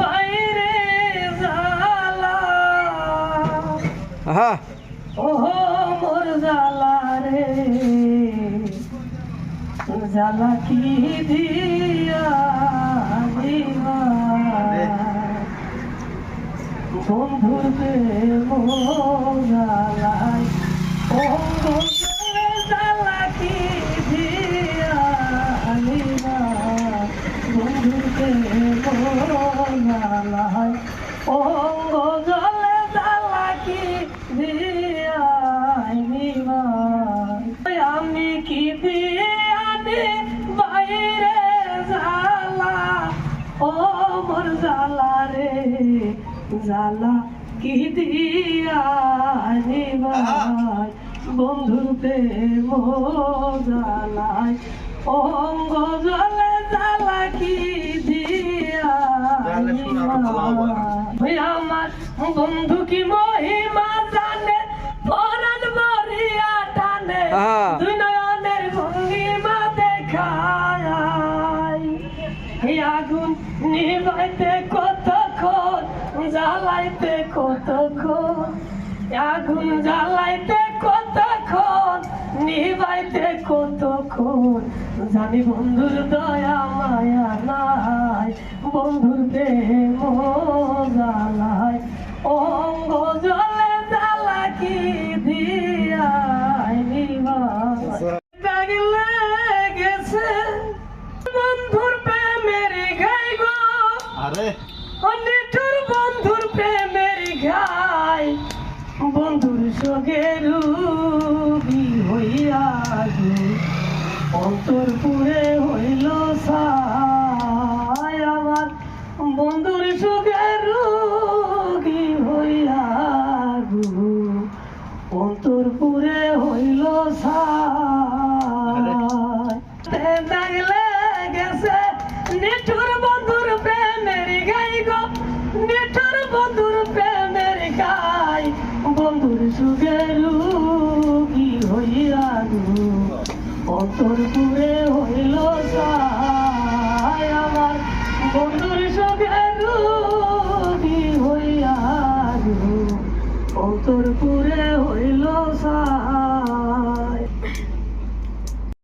বাইরে জালা আহা। ও মোর জালা রে। জালা কি দিয়া দিবা? বন্ধুর প্রেম জালাই ও জালা কি দিয়া দিবা? বন্ধুর প্রেম জালাই অঙ্গ জলে কি আমি কি দিয়ে আনি বাইরে জালা ও মোর জালা রে জালা কি দিয়া নিবাই বন্ধুর প্রেম অঙ্গ জলে জালা কি আমার বন্ধু কি মহিমা জানে? পরাণ মরিয়া টানে। দুই নয়নের ভঙ্গিমা দেখায়। এই আগুন নিবাইতে কতক্ষণ জ্বালাইতে কতক্ষণ? আগুন জ্বালাইতে কতক্ষণ নিবাইতে জানি বন্ধুর দয়া মায়া নাই বন্ধুর প্রেম জ্বালায় অঙ্গ জলে জ্বালা কি দিয়া নিবাই। দাগলে গেছে বন্ধুর প্রেমের গাই গো। আরে। অনেকর বন্ধুর প্রেমের বন্ধুর সঙ্গে রুগী হইয়া গো অন্তর পুরে হইল সাই আমার। বন্ধুর সঙ্গে রুগী হইয়া গো। অন্তর পুরে হইল দাগলে গেছে নিঠুর বন্ধুর প্রেমের গাই গো। নিঠুর বন্ধুর প্রেমের গাই। বন্ধুর সুগেরু কি হইয়া গো। অন্তর দূরে হইল আমার